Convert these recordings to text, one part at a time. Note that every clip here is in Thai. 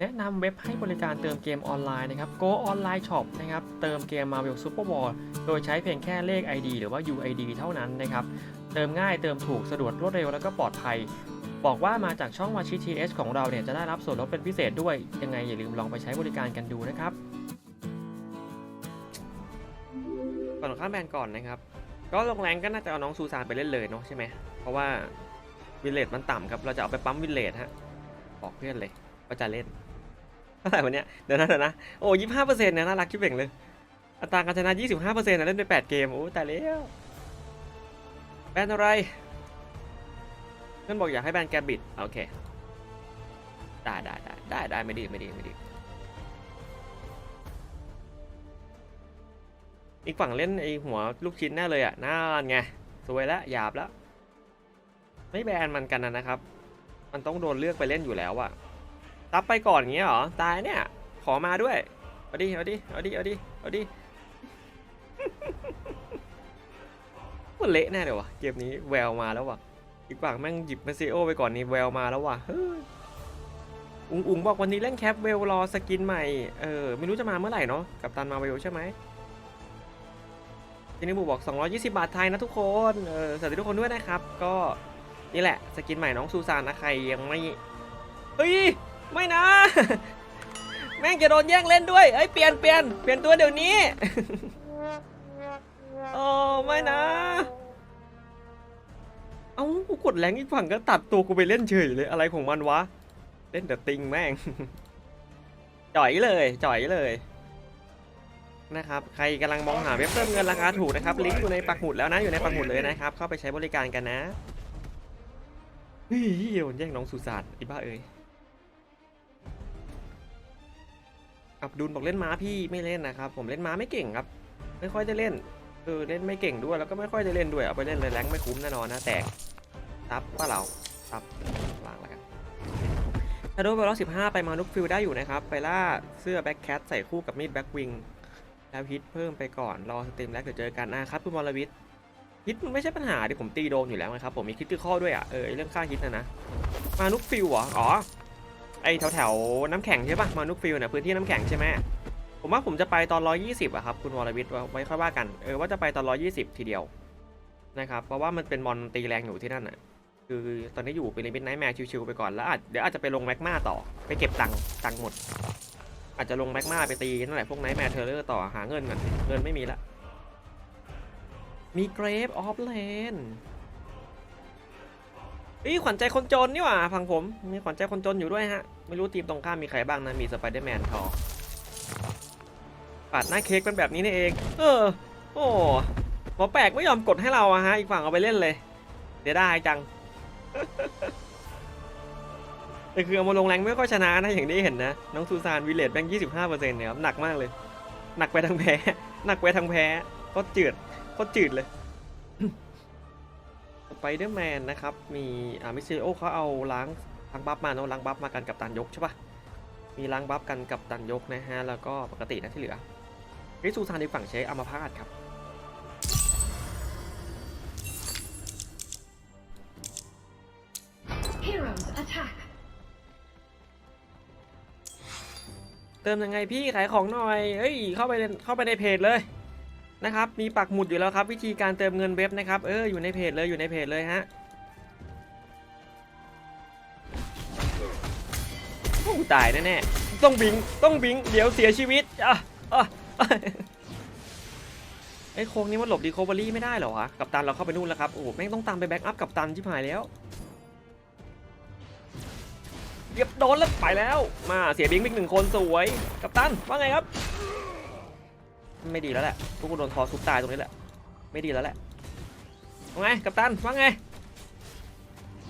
แนะนำเว็บให้บริการเติมเกมออนไลน์นะครับ Go Online Shop นะครับ เติมเกม Marvel Super War โดยใช้เพียงแค่เลข ID หรือว่า UID เท่านั้นนะครับ เติมง่ายเติมถูกสะดวกรวดเร็วแล้วก็ปลอดภัย บอกว่ามาจากช่องวาชิ TH ของเราเนี่ยจะได้รับส่วนลดเป็นพิเศษด้วย ยังไงอย่าลืมลองไปใช้บริการกันดูนะครับ ก่อนข้ามแบนก่อนนะครับ ก็ลงแรงก็น่าจะเอาน้องซูซานไปเล่นเลยเนาะใช่ไหมเพราะว่าวิลเลจมันต่ำครับเราจะเอาไปปั๊มวิลเลจฮะบอกเพื่อนเลยว่าจะเล่น ท่าไหร่วันเนี้ยเดี๋ยวนะเดี๋ยวนะโอ้ยี่ห้าเปอร์เซ็นต์นะน่ารักชิบเป่งเลย อัตราการชนะยี่สิบห้าเปอร์เซ็นต์นะเล่นไปแปดเกมโอ้แต่แล้วแบนอะไรเพื่อนบอกอยากให้แบนแกบิดโอเคได้ได้ได้ได้ได้ไม่ดีไม่ดีไม่ดีอีกฝั่งเล่นไอหัวลูกชิ้นแน่เลยอะน่าไงสวยแล้วหยาบแล้ว ไม่แบนมันกันนะนะครับ มันต้องโดนเลือกไปเล่นอยู่แล้วอะ ตับไปก่อนอย่างเงี้ยเหรอ ตายเนี่ย ขอมาด้วย เอาดิ เอาดิ เอาดิ เอาดิ เอาดิมันเละแน่เลยวะเกมนี้แววมาแล้ววะอีกฝั่งแม่งหยิบเมซิโอไปก่อนนี่แววมาแล้ววะอุงอุงบอกวันนี้เล่นแคปเวลรอสกินใหม่ เออไม่รู้จะมาเมื่อไหร่เนาะกับตันมาเวลใช่ไหมทีนี้บูบอก 220 บาทไทยนะทุกคน เออสวัสดีทุกคนด้วยนะครับ ก็นี่แหละสกินใหม่น้องซูซานนะใครยังไม่ เฮ้ย ไม่นะ แม่งจะโดนแย่งเล่นด้วยเอ้ยเปลี่ยนเปลี่ยนเปลี่ยนตัวเดี๋ยวนี้โอ้ไม่นะ เอ้ากูกดแรงอีกฝั่งก็ตัดตัวกูไปเล่นเฉยเลยอะไรของมันวะ เล่นแต่ติงแม่ง จ่อยเลยจ่อยเลยนะครับ ใครกำลังมองหาเว็บเติมเงินราคาถูกนะครับ ลิงก์อยู่ในปักหมุดแล้วนะ อยู่ในปักหมุดเลยนะครับ เข้าไปใช้บริการกันนะเฮ้ยโดนแย่งน้องสุสานไอ้บ้าเอ้ยับดุลบอกเล่นม้าพี่ไม่เล่นนะครับ ผมเล่นม้าไม่เก่งครับ ไม่ค่อยได้เล่นเออเล่นไม่เก่งด้วยแล้วก็ไม่ค่อยได้เล่นด้วยเอาไปเล่นเลยแรงไม่คุ้มแน่นอนนะแตกตับว่าเราตับวางแล้วกันถ้าโดนไปร้อยสิบห้าไปมาลุกฟิลได้อยู่นะครับ ไปล่าเสื้อแบ็คแคทใส่คู่กับมีดแบ็ควิงแล้วฮิตเพิ่มไปก่อนรอสตรีมแรกเดี๋ยวเจอกันนะครับคุณวรวิทย์ฮิตมันไม่ใช่ปัญหาดิผมตีโดนอยู่แล้วนะครับผมมีคิดที่ข้อด้วยอะเออเรื่องค่าฮิตนะนะมานุกฟิลเหรออ๋อ ไอแถวแถวๆน้ำแข็งใช่ปะมานุกฟิลเนี่ยพื้นที่น้ำแข็งใช่ไหมผมว่าผมจะไปตอน 120อะครับคุณวรวิทย์ไว้ค่อยว่ากันเออว่าจะไปตอน 120 ทีเดียวนะครับเพราะว่ามันเป็นมอนตีแรงอยู่ที่นั่นอะคือตอนนี้อยู่เป็นลิมิตไนท์แมร์ชิวๆไปก่อนแล้วอาจเดี๋ยวอาจจะไปลงแม็กมาต่อไปเก็บตังค์ตังค์หมด อาจจะลงแม็กมาไปตีนั่นแหละพวกไนท์แมร์เทเลอร์ต่อหาเงินก่อนเงินไม่มีละมีเกรฟออฟเลน อีขวัญใจคนจนนี่หว่าฟังผมมีขวัญใจคนจนอยู่ด้วยฮะ ไม่รู้ทีมตรงข้ามมีใครบ้างนะ มีสไปเดอร์แมนทอปาดหน้าเค้กเป็นแบบนี้นี่เอง เออ โอ้หมอแปลกไม่ยอมกดให้เราอะฮะ อีกฝั่งเอาไปเล่นเลย เดี๋ยวได้จังแต่คือเอามาลงแรงไม่ค่อยชนะนะอย่างที่เห็นนะ น้องซูซานวิเลตแบงค์ยี่สิบห้าเปอร์เซ็นต์เนี่ยครับหนักมากเลย หนักไปทางแพ้ หนักไปทางแพ้ก็จืดโคตรจืดเลย ไปเดอร์แมนนะครับ มีอ่ามิสเซโอเขาเอาล้างล้างบัฟมาเนอะล้างบัฟมากันกับตันยกใช่ปะมีล้างบัฟกันกับตันยกนะฮะ แล้วก็ปกตินะที่เหลือริซูซานในฝั่งใช้อัมพาตครับ Heroes attack. เติมยังไงพี่ขายของหน่อยเอ้ย เข้าไปในเข้าไปในเพจเลย นะครับมีปักหมุดอยู่แล้วครับ วิธีการเติมเงินเว็บนะครับเอออยู่ในเพจเลยอยู่ในเพจเลยฮะโอ้ตายแน่ๆต้องบิงต้องบิงเดี๋ยวเสียชีวิตอะอะอะไอ้โค้งนี้มันหลบดีโคเวอรี่ไม่ได้เหรอวะกับตันเราเข้าไปนู่นแล้วครับโอ้แม่งต้องตามไปแบ็กอัพกับตันชิบหายแล้วเรียบโดนแล้วไปแล้ว มาเสียบิงบิกหนึ่งคนสวย กับตันว่าไงครับ ไม่ดีแล้วแหละพวกกูโดนคอทุบตายตรงนี้แหละ ไม่ดีแล้วแหละว่าไงกับตันว่าไง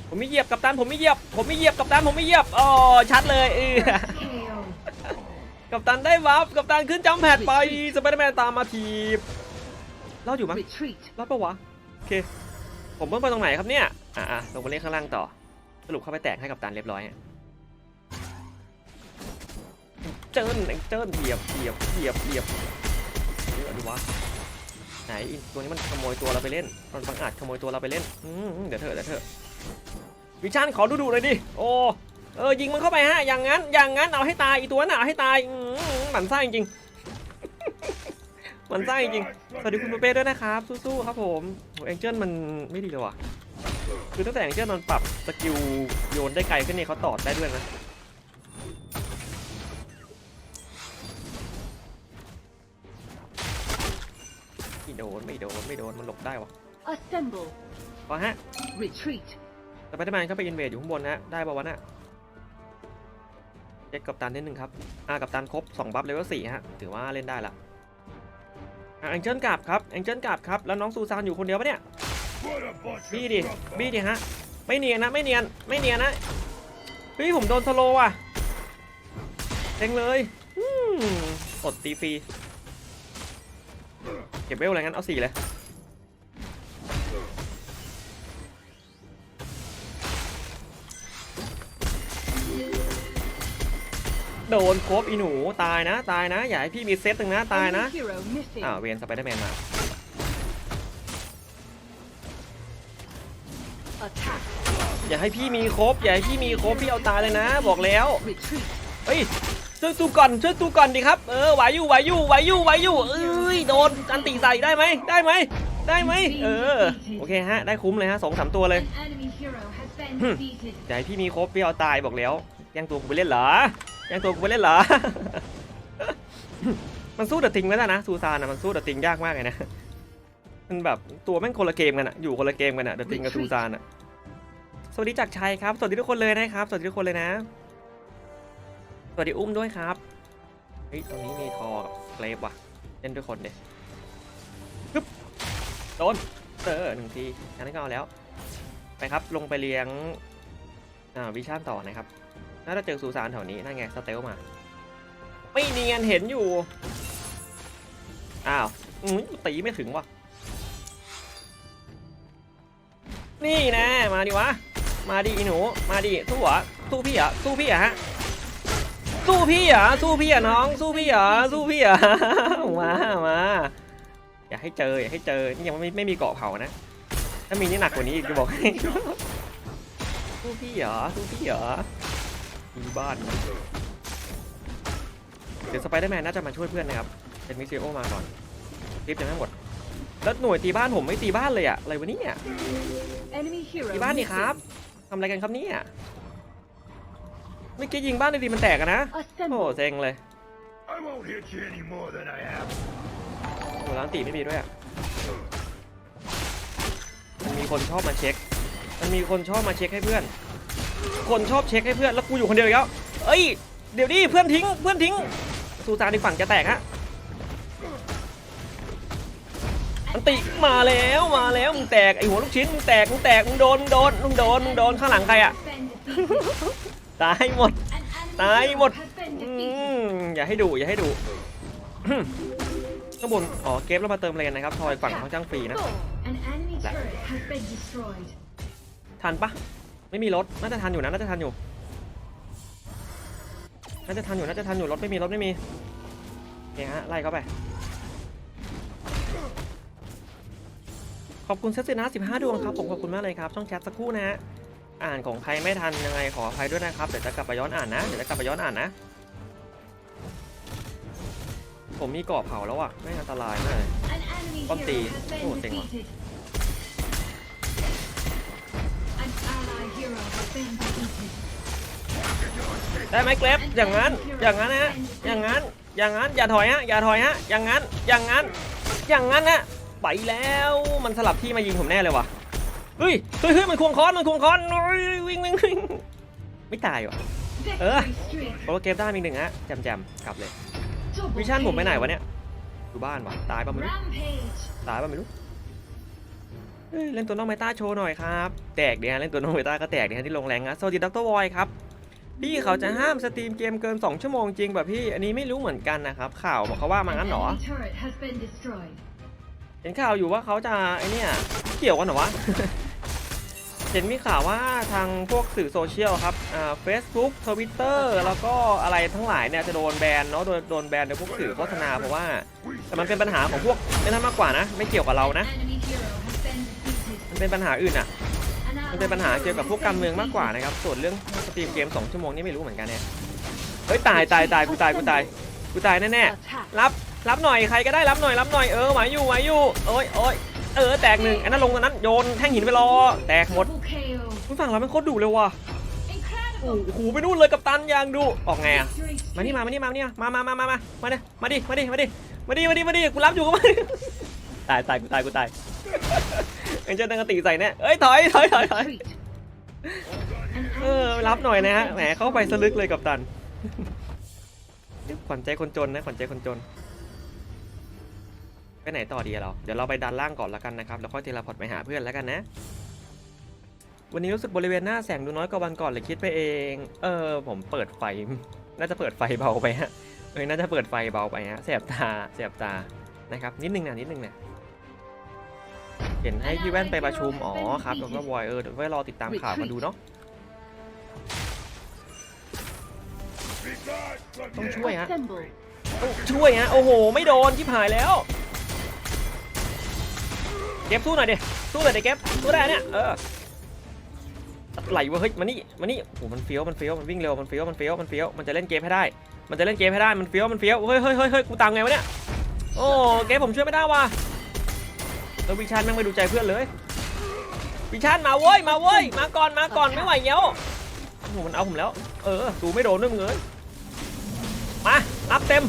ผมไม่เหยียบกับตันผมไม่เหยียบ ผมไม่เหยียบกับตันผมไม่เหยียบอ๋อชัดเลยเออ KO. กับตันได้วับกับตันขึ้นจัมป์แพดไปสไปเดอร์แมนตามมาทีบรอดอยู่มั้ย Retreat. รอดปะวะโอเค ผมเพิ่งไปตรงไหนครับเนี่ยอะอะลงไปเล่นข้างล่างต่อสรุปเข้าไปแตกให้กับตันเรียบร้อยฮะเจิ้นเจิ้นเหยียบเหยียบเหยียบเหยียบเดี๋ย วะไหนอีตัวนี้มันขโมยตัวเราไปเล่น มันบังอาจขโมยตัวเราไปเล่นอืมเดี๋ยวเถอะเดี๋ยวเถอะวิชันขอดูดูหน่อยดิโอ้เออยิงมันเข้าไปฮะอย่างงั้นอย่างงั้นเอาให้ตายอีตัวน่ะเอาให้ตายอืมหมันไส้จริงๆหมันไส้จริงสวัสดีคุณเป้ด้วยนะครับสู้ๆครับผมโหแองเจิ้ลมันไม่ดีเลยว่ะคือตั้งแต่แองเจิ้ลมันปรับสกิลโยนได้ไกลขึ้นเนี่ยเขาตอดได้ด้วยนะ โดนไม่โดนไม่โดนมันหลบได้วะ Assemble. พอฮะ Retreat. แต่ไปทำไมเข้าไปอินเวดอยู่ข้างบนนะได้ป่าวะน่ะเช็คกับตันนิดนึงครับ อ่ากับตันครบ2บัฟเลเวล4ฮะ ถือว่าเล่นได้ละอ่าแองเจิลกลับครับแองเจิลกลับครับ แล้วน้องซูซานอยู่คนเดียวปะเนี่ย บี้ดิ บี้ดิฮะ ไม่เนียนนะ ไม่เนียน ไม่เนียนนะ เฮ้ยผมโดนสโลว์ว่ะเต็งเลย อืมอดตีฟรีเก็บเวลอะไรงั้นเอาสี่เลยโดนโครบอีหนูตายนะตายนะ อย่าให้พี่มีเซตหนึ่งนะตายนะ Enemy hero missing. อ่าวเวนสไปเดอร์แมนมา Attack. อย่าให้พี่มีครบอย่าให้พี่มีครบพี่เอาตายเลยนะ บอกแล้ว Retreat. เฮ้ยช่วยตูก่อนช่วยตูก่อนดิครับเออไหวอยู่ไหวอยู่ไหวอยู่ไหวอยู่เอ้ ยโดนอันตีใส่ได้ไหมได้ไหมได้ไหมเออโอเคฮะได้คุ้มเลยฮะสองสามตัวเลย An enemy hero has been Hmm. defeated. อย่าให้พี่มีครบพี่เอาตายบอกแล้วแย่งตัวกูไปเล่นเหรอแย่งตัวกูไปเล่นเหรอมันสู้เดอะติงไม่ได้นะซูซานอะมันสู้เดอะติงยากมากเลยนะมันแบบตัวแม่งคนละเกมกันอะอยู่คนละเกมกันอะเดอะติงกับซูซานอะสวัสดีจากชัยครับ สวัสดีทุกคนเลยนะครับ สวัสดีทุกคนเลยนะ สวัสดีอุ้มด้วยครับ เฮ้ยตรงนี้มีทอกับเกรฟว่ะ เล่นด้วยคนเด็ปึ๊บโดนเออหนึ่งทีอันนี้ก็เอาแล้ว ไปครับลงไปเลี้ยงอ่าวิชั่นต่อนะครับ น่าจะเจอซูซานแถวนี้นั่นไงสเตลมา ไม่เนียนเห็นอยู่ อ้าวอืมตีไม่ถึงว่ะ นี่นะ มาดิวะ มาดิอีหนู มาดิสู้หรอสู้พี่เหรอสู้พี่เหรอฮะ สู้พี่เหรอสู้พี่เหรอน้อง สู้พี่เหรอสู้พี่เหรอมามาอย่าให้เจออย่าให้เจอนี่ยังไม่ไม่มีเกาะเผานะ ถ้ามีนี่หนักกว่านี้อีกจะบอกให้สู้พี่เหรอสู้พี่เหรอมีบ้านเดี๋ยวสไปเดอร์แมนน่าจะมาช่วยเพื่อนนะครับเป็นมิสซิโอมาก่อนคลิปยังไม่หมดแล้วหน่วยตีบ้านผมไม่ตีบ้านเลยอะอะไรวะเนี่ย Enemy hero ตีบ้านนี่ครับทำอะไรกันครับเนี่ย เมื่อกี้ยิงบ้านดีๆมันแตกอะนะ missing. โอ้ Assemble. เซ็งเลย I won't hit you any more than I have. โอ้ร้านตีไม่มีด้วยอะมันมีคนชอบมาเช็ค มันมีคนชอบมาเช็คให้เพื่อน คนชอบเช็คให้เพื่อน แล้วกูอยู่คนเดียวอีกแล้วเอ้ย เดี๋ยวดิเพื่อนทิ้ง เพื่อนทิ้งซูซานในฝั่งจะแตกฮะมันติมาแล้วมาแล้วมึงแตกไอหัวลูกชิ้นมึงแตกมึงแตกมึงโดนมึงโดนมึงโดนมึงโดนข้างหลังใครอะ Been defeated. ตายหมด An enemy Tái hero một. has been อื defeated. มอย่าให้ดูอย่าให้ดูข้างบนอ๋อเกฟแล้วมาเติมเลนนะครับทอยฝั่งเขาจ้างฟรีนะ An enemy turret has been destroyed. ทันปะไม่มีรถน่าจะทันอยู่นะน่าจะทันอยู่น่าจะทันอยู่น่าจะทันอยู่รถไม่มีรถไม่มีเนี่ยฮะไล่เข้าไป ขอบคุณเซตสินะ15ดวงครับผมขอบคุณมากเลยครับช่องแชทสักครู่นะฮะ อ่านของใครไม่ทันยังไงขออภัยด้วยนะครับ เดี๋ยวจะกลับไปย้อนอ่านนะ เดี๋ยวจะกลับไปย้อนอ่านนะ ผมมีกรอบเผาแล้วอะ ไม่อันตรายมากเลย An enemy Con hero tì. has Ủa, been tiền mà. defeated. An ally hero has been defeated. ได้ไหมเกรฟอย่างนั้น อย่างนั้นนะฮะ อย่างนั้น อย่างนั้น อย่าถอยฮะ อย่าถอยฮะ อย่างนั้น อย่างนั้น อย่างนั้นนะไปแล้ว มันสลับที่มายิงผมแน่เลยว่ะ เฮ้ยเฮ้ยเฮ้ยมันควงค้อนมันควงค้อนวิ่งวิ่งวิ่งไม่ตายว่ะ Victory streak. โปรเกมได้มีหนึ่งฮะแจมแจมกลับเลยวิชั่นผมไปไหนวะเนี่ยอยู่บ้านวะตายป่ะไม่รู้ตายป่ะไม่รู้เล่นตัวน้องเมตาโชว์หน่อยครับแตกเดียเล่นตัวน้องเมตาก็แตกเดียที่ลงแรงนะสวัสดีดรวอยครับพี่เขาจะห้ามสตรีมเกมเกิน 2 ชั่วโมงจริงแบบพี่ อันนี้ไม่รู้เหมือนกันนะครับ ข่าวบอกเขาว่ามางั้นหรอ เห็นข่าวอยู่ว่าเขาจะไอเนี่ยเกี่ยวกันเหรอวะ เห็นมีข่าวว่าทางพวกสื่อโซเชียลครับอ่าเฟซบุ๊กทวิตเตอร์แล้วก็อะไรทั้งหลายเนี่ยจะโดนแบนเนาะโดนโดนแบนโดยพวกสื่อโฆษณาเพราะว่า แต่มันเป็นปัญหาของพวกไม่นั่นมากกว่านะ ไม่เกี่ยวกับเรานะ มันเป็นปัญหาอื่นอะมันเป็นปัญหาเกี่ยวกับพวกการเมืองมากกว่านะครับ ส่วนเรื่องสตรีมเกม2ชั่วโมงนี่ไม่รู้เหมือนกันเนี่ยเฮ้ยตายตายตายกูตายกูตายกูตายแน่ Attack. ๆรับ รับหน่อยใครก็ได้รับหน่อยรับหน่อยเออไหวอยู่ไหวอยู่โอ้ยโอ้ยเออแตกหนึ่งไอ้นั่นลงตรงนั้นโยนแท่งหินไปรอ แตกหมด Double KO. คุณฝั่งเราไม่โคตรดุเลยว่ะโอ้ Incredible. โหไปนู่นเลยกับตันยางดูออกไงอะ Victory มานี่ streak. มามานี่มานี่มามามามามามาเนี่ยมาดิมาดิมาดิมาดิมาดิมาดิกูรับอยู่ก็มาดิตายตายกูตายกูตายเอ็นเจอร์ตั้งกติใส่เนี่ยเอ้ยถอยถอยถอยถอย Retreat. An เออ enemy รับหน่อยนะฮะ turret แหม has been เข้าไปสลึกเลยกับตันขวัญใจคนจนนะขวัญใจคนจน ไปไหนต่อดีอะเรา เดี๋ยวเราไปดันล่างก่อนแล้วกันนะครับ แล้วค่อยเทเลพอร์ตไปหาเพื่อนแล้วกันนะ วันนี้รู้สึกบริเวณหน้าแสงดูน้อยกว่าวันก่อนเลยคิดไปเอง เออ ผมเปิดไฟ น่าจะเปิดไฟเบาไปฮะ เอ้ยน่าจะเปิดไฟเบาไปฮะแสบตาแสบตา นะครับ นิดนึงนะนิดนึงนะเห็นให้พี่แว่นไปประชุม อ๋อครับแล้วก็วอยเออเดี๋ยวไว้รอติดตามข่าวมาดูเนาะ Regard from ต้อง here. ช่วยฮะ Assemble. ต้องช่วยฮะ โอ้โห ไม่โดนที่ผายแล้ว เก็บสู้หน่อยดิสู้หน่อยดิเก็บสู้ได้เนี่ยเออไหลวะเฮ้ยมานี่มานี่โอ้มันเฟี้ยวมันเฟี้ยวมันวิ่งเร็วมันเฟี้ยวมันเฟี้ยวมันเฟี้ยวมันจะเล่นเกมให้ได้ มันจะเล่นเกมให้ได้มันเฟี้ยวมันเฟี้ยวเฮ้ยเฮ้ยเฮ้ยเฮ้ยกูตามไงวะเนี่ยโอ้เกมผมช่วยไม่ได้ว่ะแล้ววิชันแม่งไม่ดูใจเพื่อนเลยวิชันมาเว้ยมาเว้ยมาก่อนมาก่อนไม่ไหวเงี้ยวโอ้มันเอาผมแล้ว เออดูไม่โดนด้วยมึงเอ้ยมารับเต็ม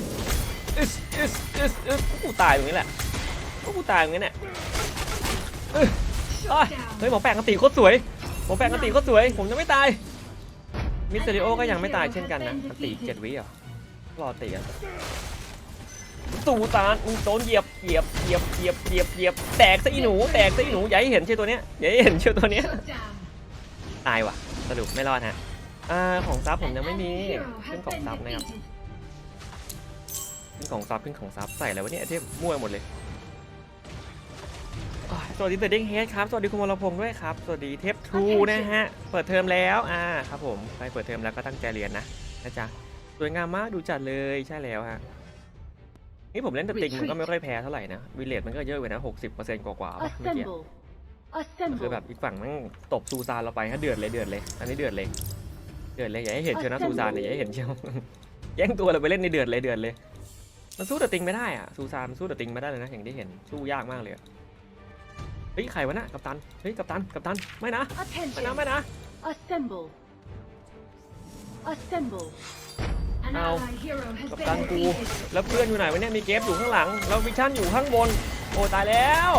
อึสอึสอึสอึสกูตายตรงนี้แหละกูตายตรงนี้เนี่ย เฮ้ยหมอแปงกติโคตรสวยหมอแปงกติโคตรสวย ผมจะไม่ตาย มิสเตอริโอก็ยังไม่ตายเช่นกันนะกติเจ็ดวิเหรอรอตีอะตูตานมึงโดนเหยียบเหยียบเหยียบเหยียบเหยียบเหยียบแตกซะอีหนู แตกซะอีหนูอย่าให้เห็นเชื่อตัวเนี้ยอย่าให้เห็นเชื่อตัวเนี้ยตายว่ะสรุปไม่รอดฮะอ่าของซับผมยังไม่มีขึ้นของซับนะครับขึ้นของซับขึ้นของซับใส่อะไรวะเนี่ยเทมมั่วหมดเลย สวัสดีเตอร์ดิ้งเฮดครับ สวัสดีคุณวรพงศ์ด้วยครับ สวัสดีเทปทูนะฮะ เปิดเทอมแล้วอ่าครับผมใครเปิดเทอมแล้วก็ตั้งใจเรียนนะนะจ๊ะสวยงามมากดูจัดเลยใช่แล้วฮะนี่ผมเล่นสติงมันก็ไม่ค่อยแพ้เท่าไหร่นะวิเลตมันก็เยอะอยู่นะหกสิบเปอร์เซ็นต์กว่าๆป่ะเมื่อกี้ Assemble. คือ Assemble. แบบอีกฝั่งมันตบซูซานเราไปฮะเดือดเลยเดือดเลย อันนี้เดือดเลย เดือดเลยอย่าให้เห็นเชียวนะซูซานเนี่ยอย่าให้เห็นเชียวแย่งตัวเราไปเล่นในเดือดเลยเดือดเลย มันสู้เดอะติงไม่ได้อะซูซานมันสู้เดอะติงไม่ได้เลยนะอย่างที่เห็นสู้ยากมากเลยอะ เฮ้ยใครวะน่ะกัปตัน เฮ้ยกัปตันกัปตันไม่นะไม่นะ Attention. ไม่นะ Assemble. Assemble. An Ow. ally hero has กัป been ตันกู defeated. แล้วเพื่อนอยู่ไหนวะเนี่ยมีเกฟอยู่ข้างหลัง แล้ววิชั่นอยู่ข้างบน โอ้ตายแล้ว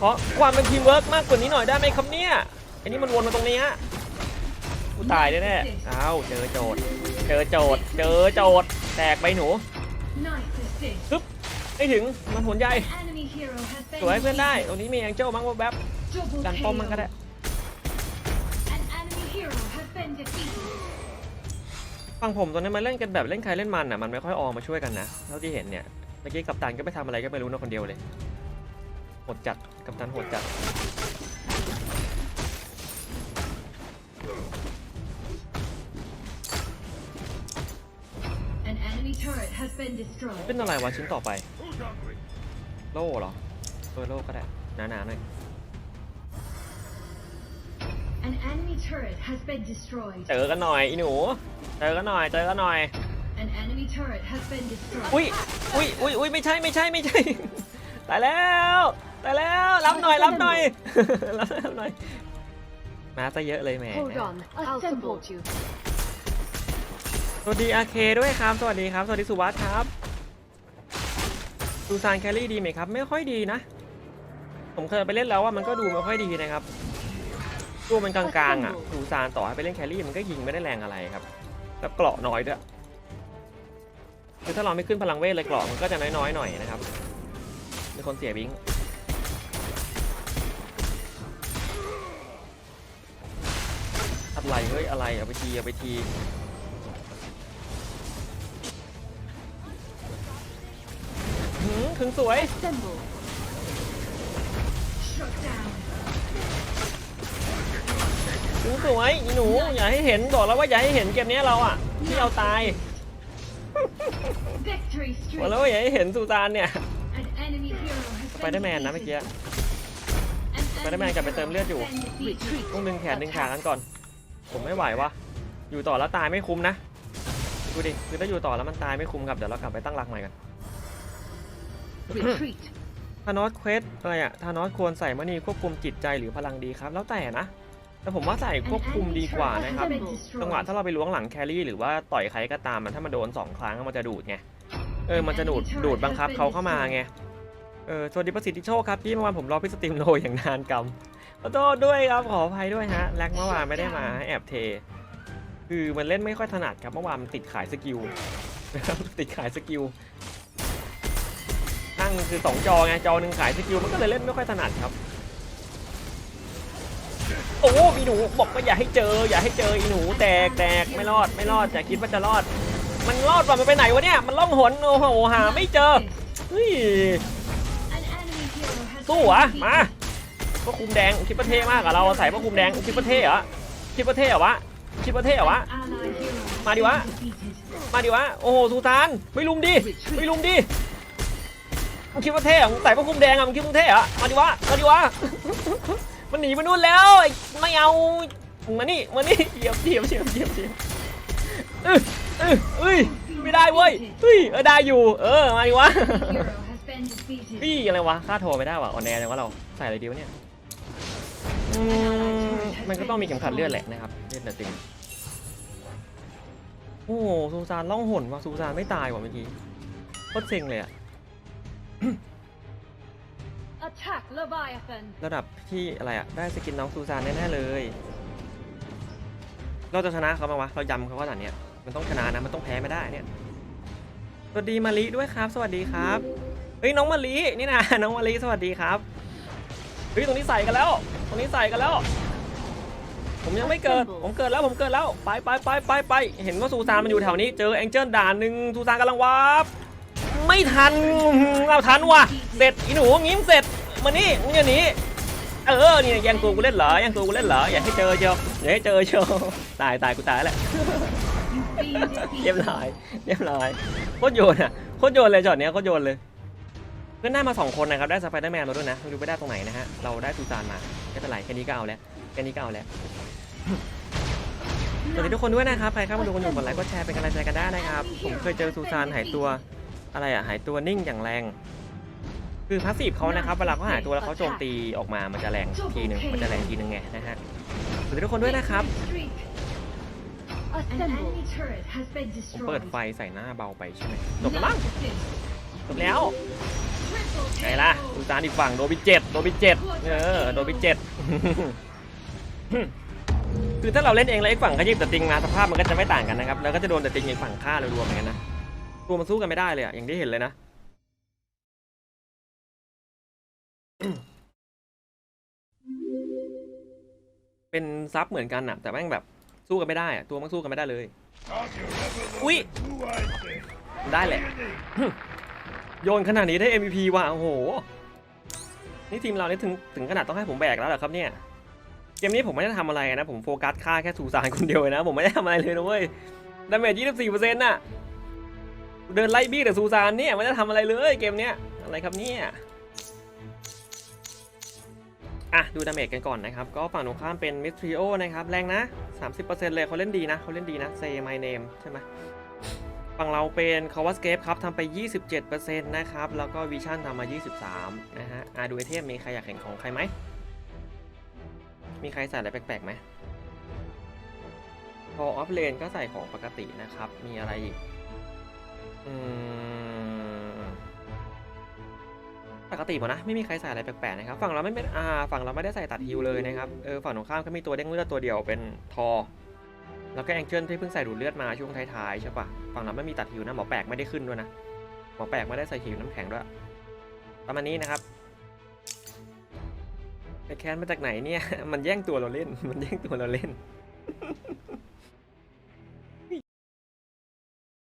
ขอความเป็นทีมเวิร์กมากกว่านี้หน่อยได้ไหมครับเนี่ยไอ้นี่มันวนมาตรงนี้ฮะกูตายแน่ๆอ้าวเจอโจทย์เจอโจทย์เจอโจทย์แตกไปหนู Nice assist. ไม่ถึงมันผลใหญ่ An enemy hero has been สวยเพื่อนได้ defeated. ตรงนี้มีแองเจิลมั้งว่าแป๊บ Double ดันป้อมมันก็ KO. ได้ An enemy hero has been defeated. ฟังผมตอนนี้มันเล่นกันแบบเล่นใครเล่นมันอะมันไม่ค่อยออมมาช่วยกันนะเท่าที่เห็นเนี่ยเมื่อกี้กัปตันก็ไปทำอะไรก็ไม่รู้นะคนเดียวเลยโหดจัดกัปตันโหดจัด An enemy turret has been destroyed. เป็นอะไรวะชิ้นต่อไป Who's hungry? โล่เหรอเออโล่ก็ได้หนาๆหน่อย An enemy turret has been destroyed. เจอกันหน่อยอีหนู เจอกันหน่อยเจอกันหน่อย An enemy turret has been destroyed. อุ้ยอุ้ยอุ้ยอุ้ยไม่ใช่ไม่ใช่ไม่ใช่ ตายแล้วตายแล้วรับหน่อยรับหน่อย รับหน่อยรับหน่อยมาซะเยอะเลยแหม Hold on. I'll support you. สวัสดีอาเคด้วยครับ สวัสดีครับ สวัสดีสุวัสด์ครับ ซูซานแคลรี่ดีไหมครับ ไม่ค่อยดีนะ ผมเคยไปเล่นแล้วว่ามันก็ดูไม่ค่อยดีนะครับตัวมันกลางๆอะซูซานต่อให้ไปเล่นแคลรี่มันก็ยิงไม่ได้แรงอะไรครับ แล้วเกราะน้อยด้วยคือถ้าเราไม่ขึ้นพลังเวทเลยเกราะมันก็จะน้อยๆหน่อยนะครับมีคนเสียบิงอะไรเฮ้ยอะไรเอาไปทีเอาไปที ถึงสวย Assemble. Shut down. ถึงสวยอีหนู อย่าให้เห็นบอกแล้วว่าอย่าให้เห็นเกมนี้เราอะ ที่เอาตาย Victory บอก streak. แล้วว่าอย่าให้เห็นซูซานเนี่ย An enemy hero has ไปได้แมนนะเมื่อกี้ An ไปได้แมนกลับไปเติมเลือดอยู่ Been defeated. Retreat. ต้องดึงแขนดึงขากันก่อน ผมไม่ไหววะอยู่ต่อแล้วตายไม่คุ้มนะดูดิคือถ้าอยู่ต่อแล้วมันตายไม่คุ้มครับเดี๋ยวเรากลับไปตั้งหลักใหม่กัน Retreat. ทานอสเควสอะไรอะทานอสควรใส่มณีควบคุมจิตใจหรือพลังดีครับ แล้วแต่นะแต่ผมว่าใส่ควบคุมดีกว่านะครับ Been destroyed. จังหวะถ้าเราไปล้วงหลังแครี่หรือว่าต่อยใครก็ตามมันถ้ามันโดนสองครั้งมันจะดูดไงเออมันจะดูดดูดบังคับเขาเข้ามาไงเออสวัสดีประสิทธิโชคครับที่เมื่อวานผมรอพี่สตรีมโลอย่างนานกำขอโทษด้วยครับขออภัยด้วยฮะแลกเมื่อวานไม่ได้มาแอบเท คือมันเล่นไม่ค่อยถนัดครับเมื่อวานมันติดขายสกิลนะครับติดขายสกิล นั่งคือสองจอไงจอหนึ่งขายสกิลมันก็เลยเล่นไม่ค่อยถนัดครับ โอ้อีหนูบอกว่าอย่าให้เจอ อย่าให้เจออีหนูแตกแตกไม่รอดไม่รอดแต่คิดว่าจะรอด มันรอดว่ะมันไปไหนวะเนี่ยมันล่องหนโอ้โหหาไม่เจอเฮ้ยสู้ been เหรอ defeated. มาพวกคุมแดงคิดว่าเท่มากอะเราใส่พวกคุมแดงคิดว่าเท่เหรอคิดว่าเท่เหรอวะคิดว่าเท่เหรอวะมาดิวะมาดิวะโอ้โหสุธานไม่ลุมดิไม่ลุมดิ มึงคิดว่าเท่เหรอมึงใส่พวกคุมแดงอะมึงคิดมึงเท่เหรอมาดิวะมาดิวะ มันหนีไปนู่นแล้วไอ้ไม่เอามานี่มานี่เหยียบเหยียบเหยียบเหยียบเหยียบเออเออเอ้ยไม่ได้เว้ยเฮ้ยเออได้อยู่ เออมาดิวะพี่อะไรวะค่าโทรไม่ได้วะออนแอร์เลยวะเราใส่อะไรดีวะเนี่ยอืมมันก็ต้องมีเข็มขัดเลือดแหละนะครับเลือดเดือดจริงโอ้โหซูซานล่องหนว่ะซูซานไม่ตายว่ะเมื่อกี้โคตรเซ็งเลยอะ Attack Leviathan. ระดับที่อะไรอะได้สกินน้องซูซานแน่ๆเลย เราจะชนะเขาไหมวะ เรายำเขาขนาดเนี้ย มันต้องชนะนะ มันต้องแพ้ไม่ได้เนี่ย สวัสดีมาลิด้วยครับ สวัสดีครับ เฮ้ยน้องมาลินี่นะ น้องมาลิสวัสดีครับ เฮ้ยตรงนี้ใส่กันแล้ว ตรงนี้ใส่กันแล้ว ผมยังไม่เกิด ผมเกิดแล้ว ผมเกิดแล้ว ไปไปไปไปไป เห็นว่าซูซานมันอยู่แถวนี้ เจอแองเจิลด่านหนึ่งซูซานกำลังวาร์ป ไม่ทันเอาทันว่ะเสร็จอีหนูงิ้มเสร็จมานี่มึงอย่าหนีเออนี่แย่งตัวกูเล่นเหรอแย่งตัวกูเล่นเหรออย่าให้เจอเชียวอย่าให้เจอเชียวตายตายกูตายแหล้ว You've been เรียบร้อยเรียบร้อยโคตรโยนอะโคตรโยนเลยจอดเนี้ยโคตรโยนเลยเพื่อนได้มาสองคนนะครับได้สไปเดอร์แมนมาด้วยนะไม่รู้ไปได้ตรงไหนนะฮะเราได้ซูซานมาไม่เป็นไรแค่นี้ก็เอาแล้วแค่นี้ก็เอาแล้วสวัสดีทุกคนด้วยนะครับใครเข้ามาดูกันอยู่กดไลค์กดแชร์เป็นกำลังใจกันได้นะครับผมเคยเจอซูซานหายตัว อะไรอะหายตัวนิ่งอย่างแรง คือพาสซีฟเขานะครับเวลาเขาหายตัวแล้วเขาโจมตีออกมามันจะแรงทีหนึ่งมันจะแรงทีหนึ่งไงนะฮะสวัสดีทุกคนด้วยนะครับ Streak. An Assemble. enemy turret has been ผมเปิด destroyed. ไฟใส่หน้าเบาไปใช่ไหมจบแล้วมั้ง Narcissist. จบแล้ว Triple ไงล่ะ KO. ดูจานอีกฝั่งโดนไปเจ็ดโดนไปเจ็ดเออโดนไปเจ็ดคือถ้าเราเล่นเองแล้วไอ้ฝั่งเขาหยิบแต่ติงมาสภาพมันก็จะไม่ต่างกันนะครับแล้วก็จะโดนแต่ติงอีกฝั่งฆ่าเลยรวมเหมือนกันนะ ตัวมันสู้กันไม่ได้เลยอะอย่างที่เห็นเลยนะ เป็นซับเหมือนกันอะแต่แม่งแบบสู้กันไม่ได้อะตัวมันสู้กันไม่ได้เลย Thought you never looked Ui. at who I think. ได้แหละ โยนขนาดนี้ได้ MVP ว่ะโอ้โห นี่ทีมเรานี่ถึงถึงขนาดต้องให้ผมแบกแล้วเหรอครับเนี่ย เกมนี้ผมไม่ได้ทำอะไรนะ ผมโฟกัสฆ่าแค่สูซานคนเดียวเลยนะ ผมไม่ได้ทำอะไรเลยนะเว้ยดาเมจ24%น่ะ เดินไล่บี้แต่ซูซานเนี่ยม่ได้ทำอะไรเลยเกมเนี้ยอะไรครับเนี่ยอะดูดาเมจกันก่อนนะครับ ก็ฝั่งตรงข้ามเป็นมิสทริโอนะครับ แรงนะ 30%เลยเขาเล่นดีนะเขาเล่นดีนะ Say my name ใช่ไหมฝั่งเราเป็นคาวาสเกปครับทำไป 27%นะครับ แล้วก็วิชั่นทำมา 23 นะฮะอาดูไอเทมมีใครอยากเห็นของใครไหม มีใครใส่อะไรแปลกๆไหมพอออฟเลนก็ใส่ของปกตินะครับ มีอะไรอีก ปกติหมดนะ ไม่มีใครใส่อะไรแปลกๆนะครับ ฝั่งเราไม่เป็นอาฝั่งเราไม่ได้ใส่ตัดฮิวเลยนะครับ เออฝั่งตรงข้ามก็มีตัวเด้งเลือดตัวเดียวเป็นทอ แล้วก็แองเจิลที่เพิ่งใส่ดูดเลือดมาช่วงท้ายๆใช่ปะฝั่งนั้นไม่มีตัดหิวนะหมอแปลกไม่ได้ขึ้นด้วยนะหมอแปลกไม่ได้ใส่หิวน้ำแข็งด้วยประมาณนี้นะครับไอแคนมาจากไหนเนี่ย มันแย่งตัวเราเล่น มันแย่งตัวเราเล่น